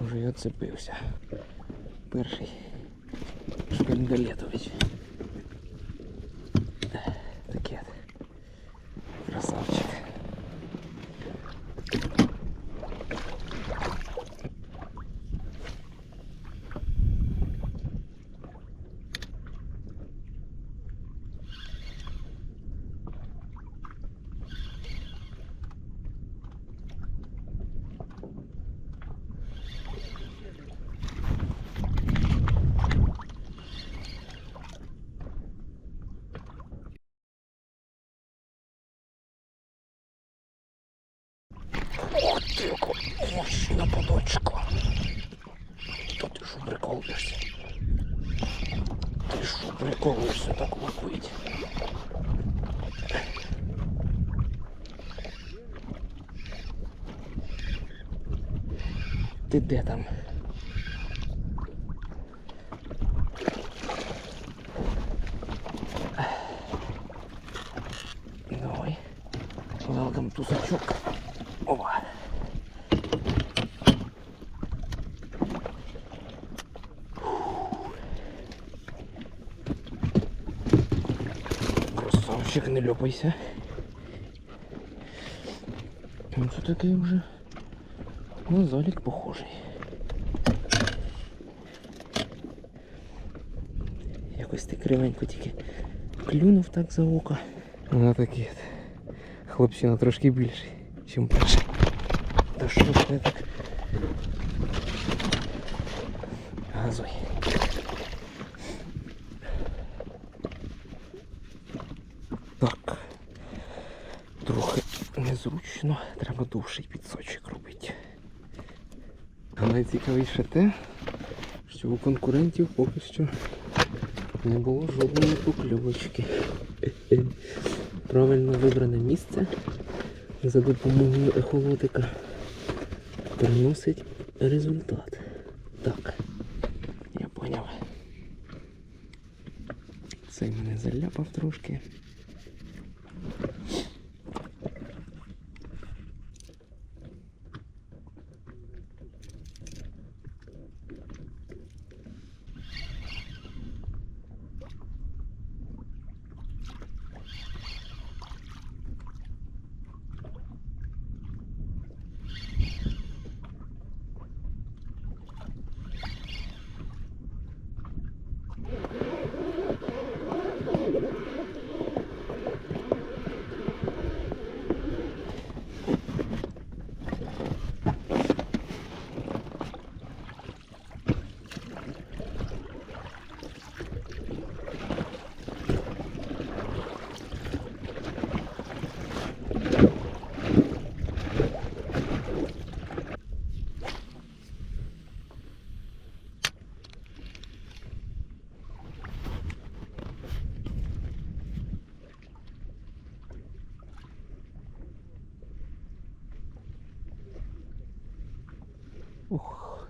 Уже й оцепився. Перший Шпингалетович. Таке. Красавчик. Ох ти, яка мощна подочка. Та ти що приколуєшся? Ти що приколуєшся так лупить? Ти де там? Давай. Welcome to Сачок. Опа. Красавчик, не льопайся. Ну це такий вже на залік похожий. Якось ти кривенько тільки клюнув так за око. На такий. от. Хлопчина трошки більший, ніж перший. Та що ж ти так? Газуй. Так. Трохи незручно, треба довший підсочок робити. А Найцікавіше те, що у конкурентів поки що не було жодної покльовочки. Правильно вибране місце за допомогою ехолотика приносить результат. Так, я поняв. Цей мене заляпав трошки.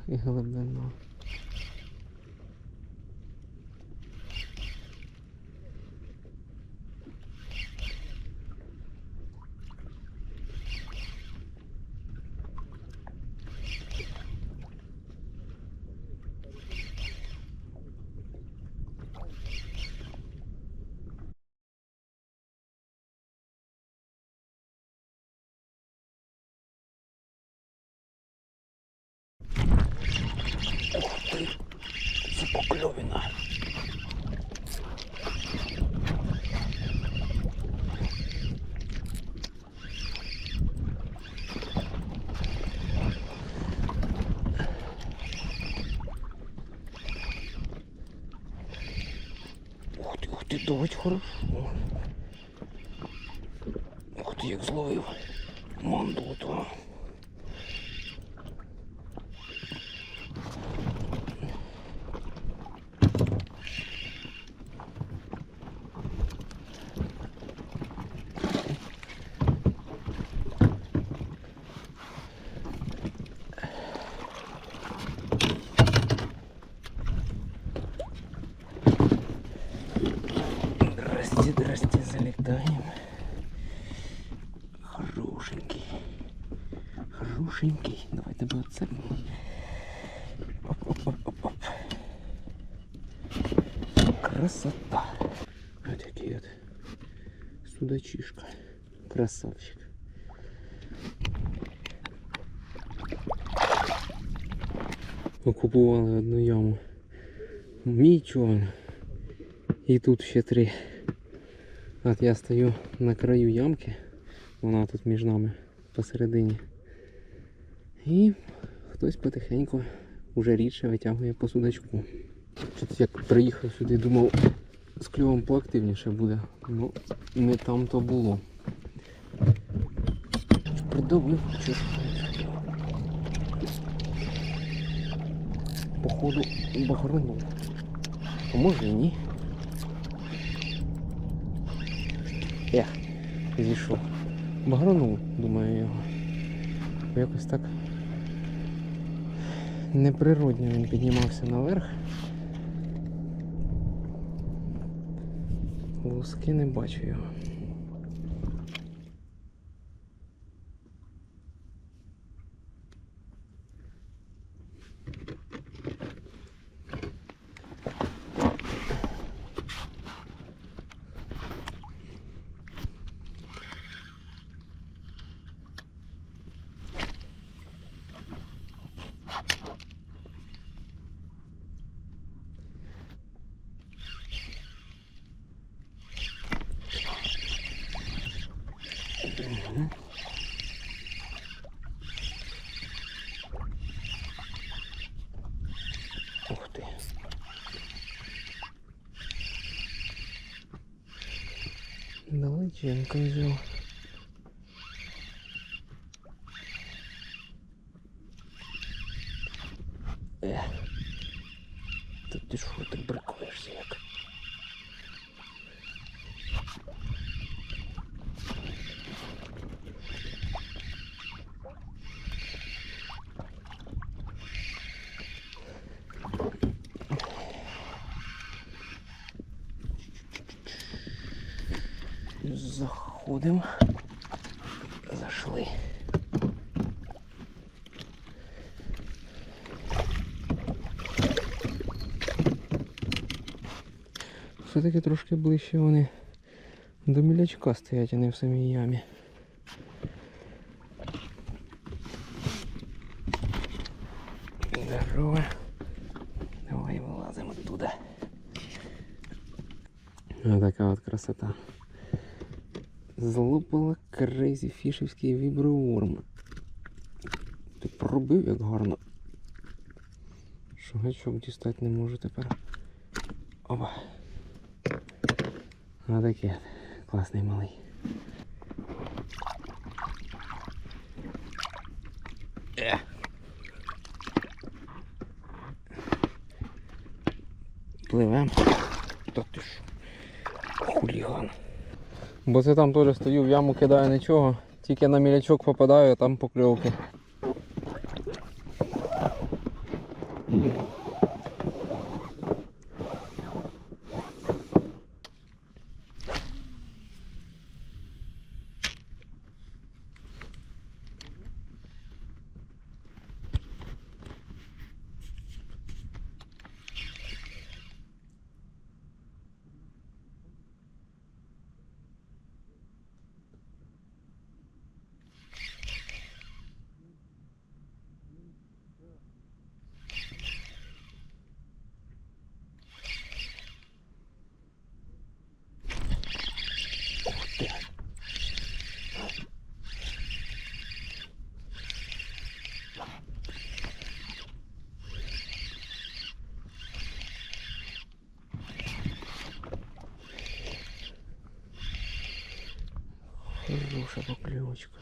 Ух, і глибина. Давать хорошо. Ух ти, як зловив. Мандута. Судачишка. Красавчик. Окупували одну яму. Мій човен. І тут ще три. От я стою на краю ямки. Вона тут між нами посередині. І хтось потихеньку уже рідше витягує по судачку. Щось як приїхав сюди, думав, з кльовом поактивніше буде. Ну, не там то було. Придавив чи? Походу багранув. А може ні. Ех, зійшов. Багранув, думаю, його. Якось так неприродньо він піднімався наверх. Луски не бачу його. Ух ти. Далеченько взяв. Е. Та ти що так брикуєшся як? Заходимо. Зайшли. Все-таки трошки ближче вони до мілячка стоять, а не в самій ямі. Здорово. Давай вилазимо туди. Ось така от красота. Злопала крейзі фішівський віброворм. Ти пробив як гарно. Що гачок дістати не можу тепер. Опа. Отакий такий класний малий. Е. Пливем. Та ти що? Хуліган. Бо це там теж стою, в яму кидаю нічого, тільки на мілячок попадаю, а там покльовки. Хороша покльовочка.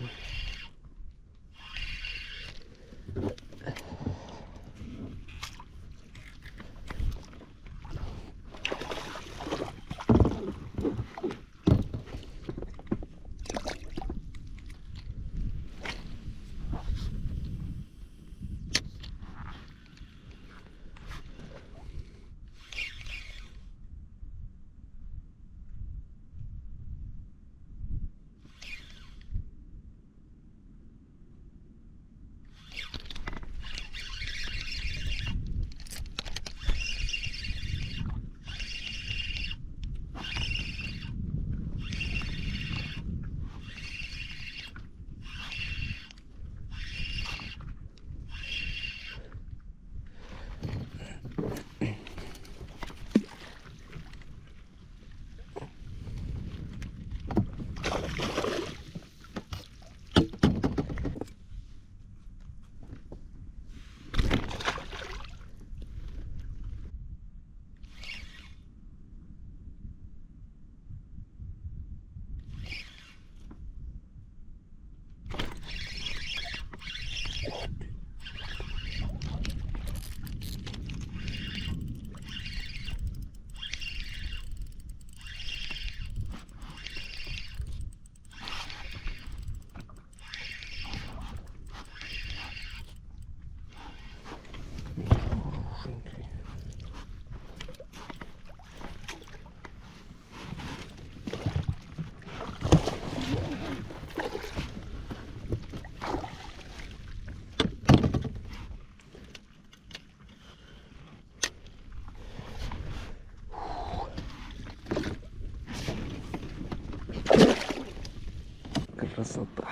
Красота.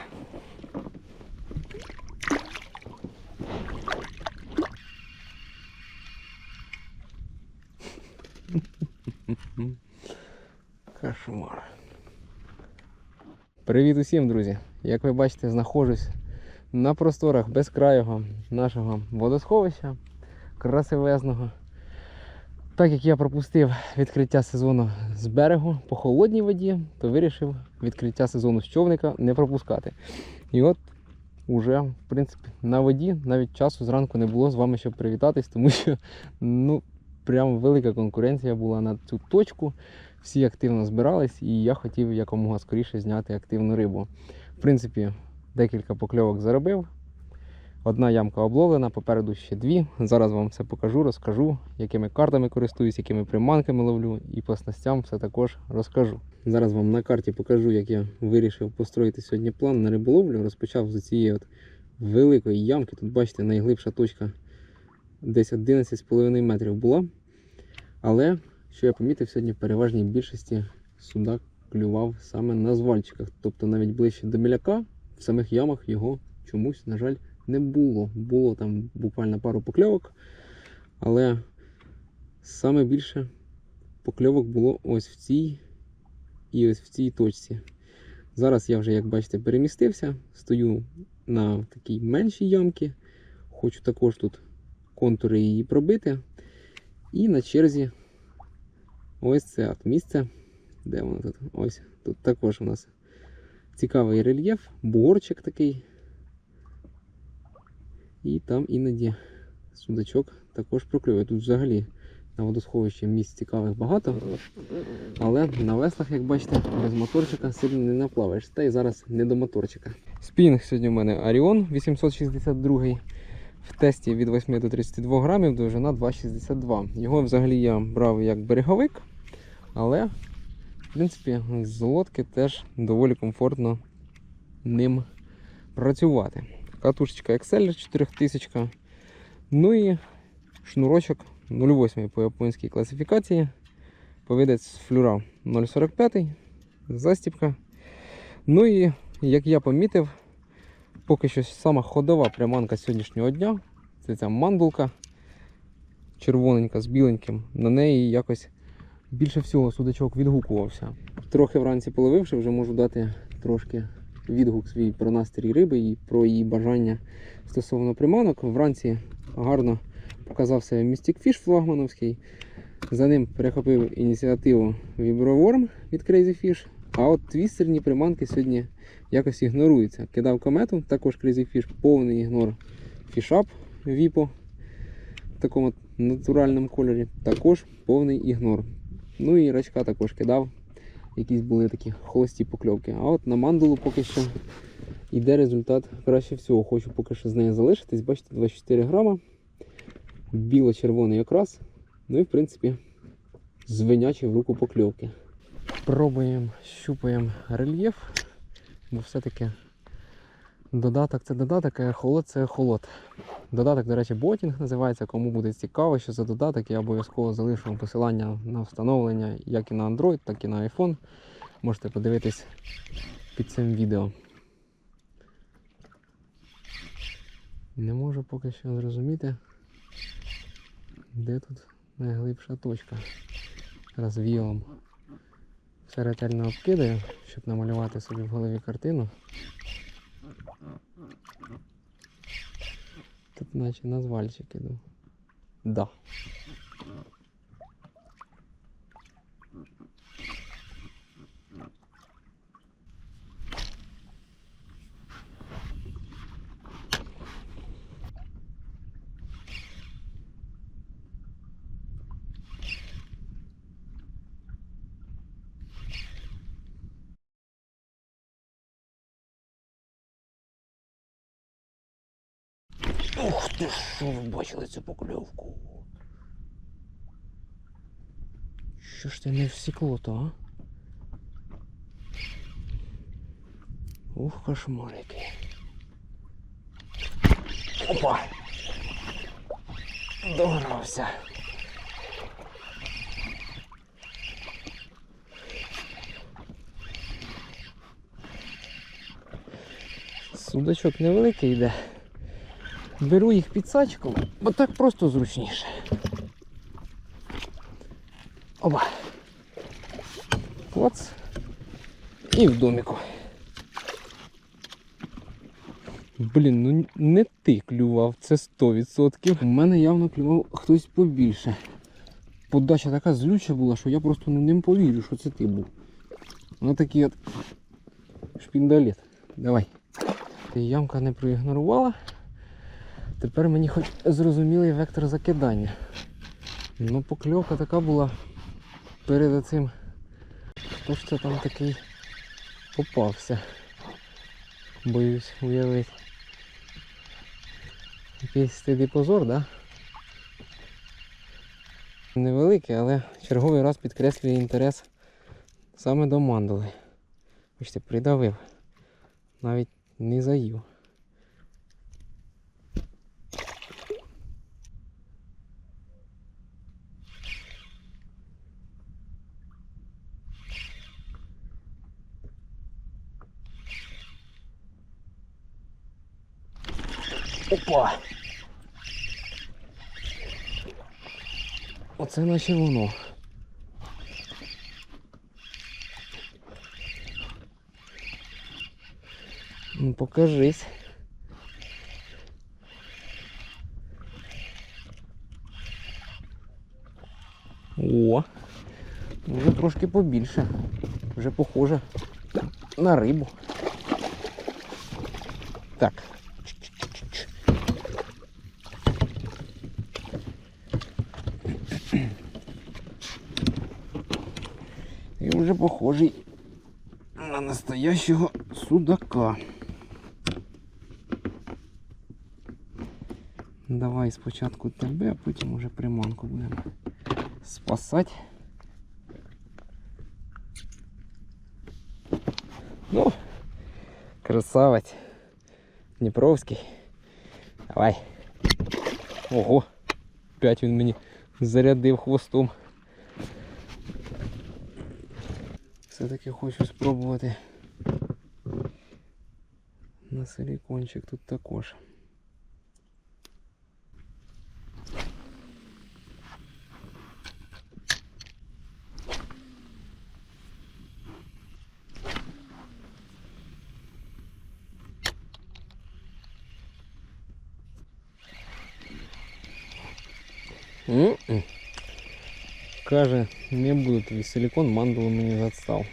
Кошмар. Привіт усім, друзі! Як ви бачите, знаходжусь на просторах безкрайого нашого водосховища красивезного. Так як я пропустив відкриття сезону з берегу по холодній воді, то вирішив відкриття сезону з човника не пропускати. І от уже, в принципі, на воді навіть часу зранку не було з вами, щоб привітатись, тому що ну, прям велика конкуренція була на цю точку. Всі активно збирались, і я хотів якомога скоріше зняти активну рибу. В принципі, декілька покльовок заробив. Одна ямка обловлена, попереду ще дві. Зараз вам все покажу, розкажу, якими картами користуюсь, якими приманками ловлю, і по снастям все також розкажу. Зараз вам на карті покажу, як я вирішив построїти сьогодні план на риболовлю. Розпочав з цієї от великої ямки. Тут, бачите, найглибша точка десь 11,5 метрів була. Але що я помітив сьогодні в переважній більшості судак клював саме на звальчиках. Тобто навіть ближче до міляка в самих ямах його чомусь, на жаль, не було. Було там буквально пару покльовок, але саме більше покльовок було ось в цій і ось в цій точці. Зараз я вже, як бачите, перемістився, стою на такій меншій ямці. Хочу також тут контури її пробити. І на черзі ось це от місце. Де воно тут? Ось тут також у нас цікавий рельєф, бугорчик такий. І там іноді судачок також проклює. Тут взагалі на водосховищі місць цікавих багато. Але на веслах, як бачите, без моторчика сильно не наплаваєш. Та й зараз не до моторчика. Спінг сьогодні у мене Оріон 862 в тесті від 8 до 32 грамів, довжина 2,62. Його взагалі я брав як береговик, але в принципі з лодки теж доволі комфортно ним працювати. Катушечка Excel 4000. Ну і шнурочок 0,8 по японській класифікації. Повідець флюра 0,45, застіпка. Ну і як я помітив, поки що сама ходова приманка сьогоднішнього дня. Це ця мандулка червоненька з біленьким. На неї якось більше всього судачок відгукувався. Трохи вранці половивши, вже можу дати трошки відгук свій про настрій риби і про її бажання стосовно приманок. Вранці гарно показав себе Mystic флагмановський. За ним перехопив ініціативу Vibroworm від Crazy Fish. А от твістерні приманки сьогодні якось ігноруються. Кидав комету, також Crazy Fish, повний ігнор. Фішап Віпо в такому натуральному кольорі, також повний ігнор. Ну і рачка також кидав. Якісь були такі холості покльовки. А от на мандулу поки що йде результат краще всього. Хочу поки що з нею залишитись. Бачите, 24 грама. Біло-червоний окрас. Ну і в принципі звинячий в руку покльовки. Пробуємо, щупаємо рельєф, бо все-таки додаток це додаток, а холод це холод. Додаток, до речі, ботінг називається. Кому буде цікаво, що за додаток, я обов'язково залишу посилання на встановлення як і на Android, так і на iPhone. Можете подивитись під цим відео. Не можу поки що зрозуміти, де тут найглибша точка. Розвілом. Все ретельно обкидаю, щоб намалювати собі в голові картину. Тут наче іду. Да. Ух ти, що ви бачили цю покльовку? Що ж ти не всікло то, а? Ух, кошмар який. Опа! Догрався. Судачок невеликий йде. Беру їх під сачком, бо так просто зручніше. Оба. Клац. І в доміку. Блін, ну не ти клював, це 100%. У мене явно клював хтось побільше. Подача така злюча була, що я просто не повірю, що це ти був. Ну такий от шпіндалет. Давай. Ямка не проігнорувала. Тепер мені хоч зрозумілий вектор закидання. Ну, покльовка така була перед цим. Хто ж це там такий попався? Боюсь уявити. Якийсь стиди позор, да? Невеликий, але черговий раз підкреслює інтерес саме до мандули. Бачите, придавив. Навіть не заїв. Опа! Оце наче воно. Ну покажись. О, вже трошки побільше. Вже похоже на рибу. Так. І вже похожий на настоящого судака. Давай спочатку тебе, а потім уже приманку будемо спасати. Ну, красавець. Дніпровський. Давай. Ого. П'ять він мені зарядив хвостом. Все-таки хочу спробувати на силікончик тут також. Каже, не буду силикон силікон, мандулу не застав.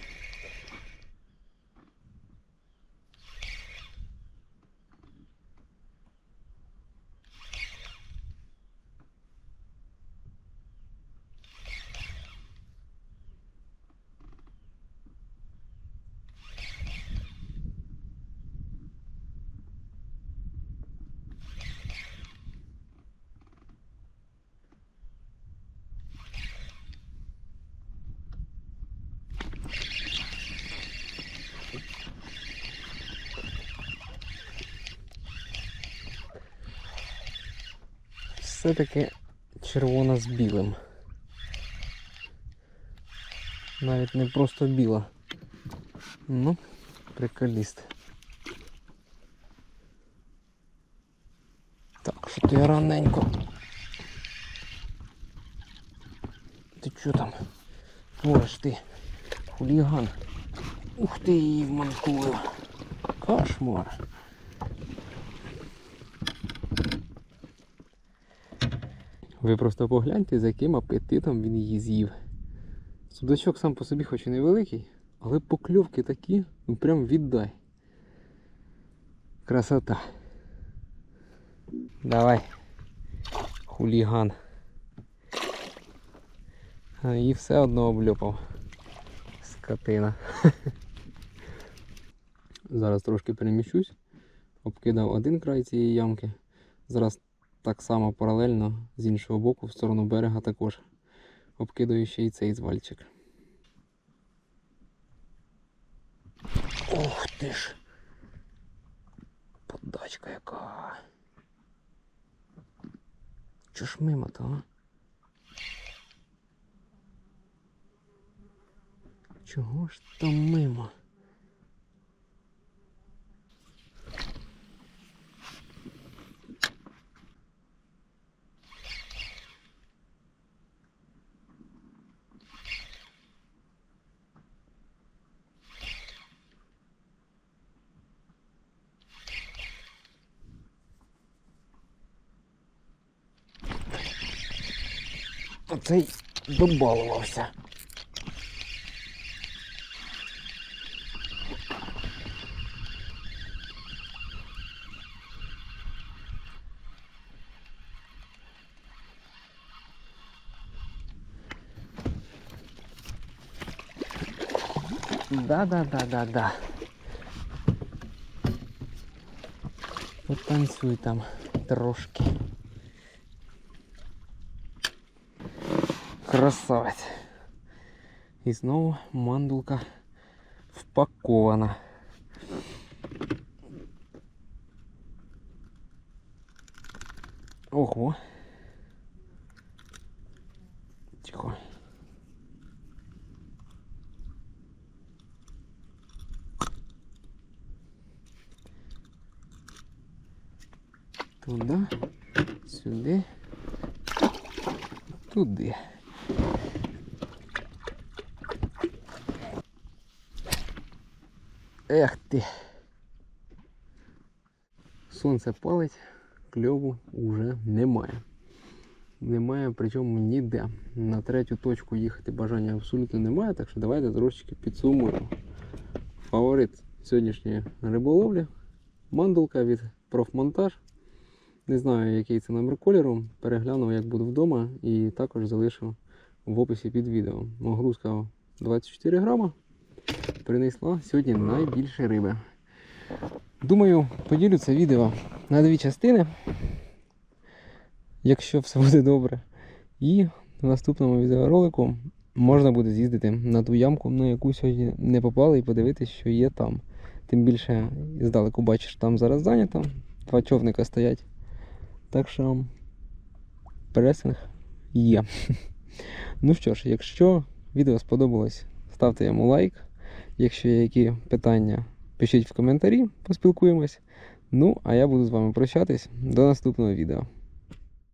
Все-таки червона з білим. Навіть не просто біла. Ну, приколіст. Так, що я раненько. Ти чо там? Ж ти, хуліган. Ух ти її вманкую. Кошмар. Ви просто погляньте, з яким апетитом він її з'їв. Судачок сам по собі хоч і невеликий, але покльовки такі, ну прям віддай. Красота. Давай. Хуліган. Її все одно обльопав. Скотина. Зараз трошки переміщусь. Обкидав один край цієї ямки. Зараз так само паралельно з іншого боку, в сторону берега також. Обкидаю ще й цей звальчик. Ух ти ж! Подачка яка. Чо ж мимо то? Чого ж там мимо? Оцей добалувався. Да-да-да-да-да. Потанцюй там трошки. Красавець. І знову мандулка впакована. Ого. Тихо. Туди, сюди, туди. Ех ти. Сонце палить, кльову вже немає. Немає, причому ніде. На третю точку їхати бажання абсолютно немає, так що давайте трошечки підсумуємо. Фаворит сьогоднішньої риболовлі. Мандулка від профмонтаж. Не знаю, який це номер кольору. Переглянув, як буду вдома, і також залишив в описі під відео. Огрузка 24 грама принесла сьогодні найбільше риби. Думаю, поділю це відео на дві частини, якщо все буде добре. І в наступному відеоролику можна буде з'їздити на ту ямку, на яку сьогодні не попали, і подивитися, що є там. Тим більше здалеку бачиш, там зараз зайнято, два човника стоять. Так що пресинг є. Ну що ж, якщо відео сподобалось, ставте йому лайк. Якщо є які питання, пишіть в коментарі, поспілкуємось. Ну, а я буду з вами прощатись до наступного відео.